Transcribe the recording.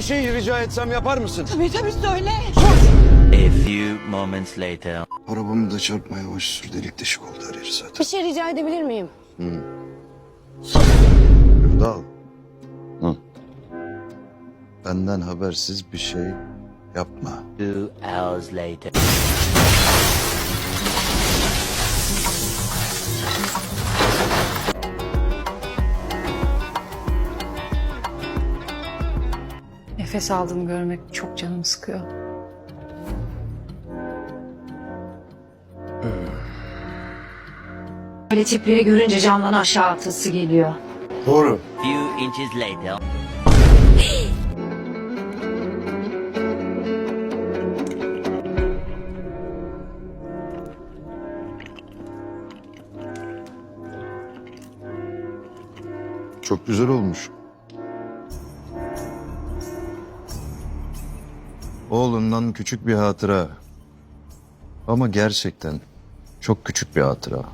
Bir şey rica etsem yapar mısın? Tabii tabii söyle. A few moments later. Arabamı da çarpma yavaş sür delik deşik oldu her yeri zaten. Bir şey rica edebilir miyim? Erdal. Hı. Benden habersiz bir şey yapma. Two hours later. Nefes aldığını görmek çok canımı sıkıyor. Böyle tipleri görünce camdan aşağı atası geliyor. Doğru. Few inches later. Çok güzel olmuş. Oğlundan küçük bir hatıra. Ama gerçekten çok küçük bir hatıra.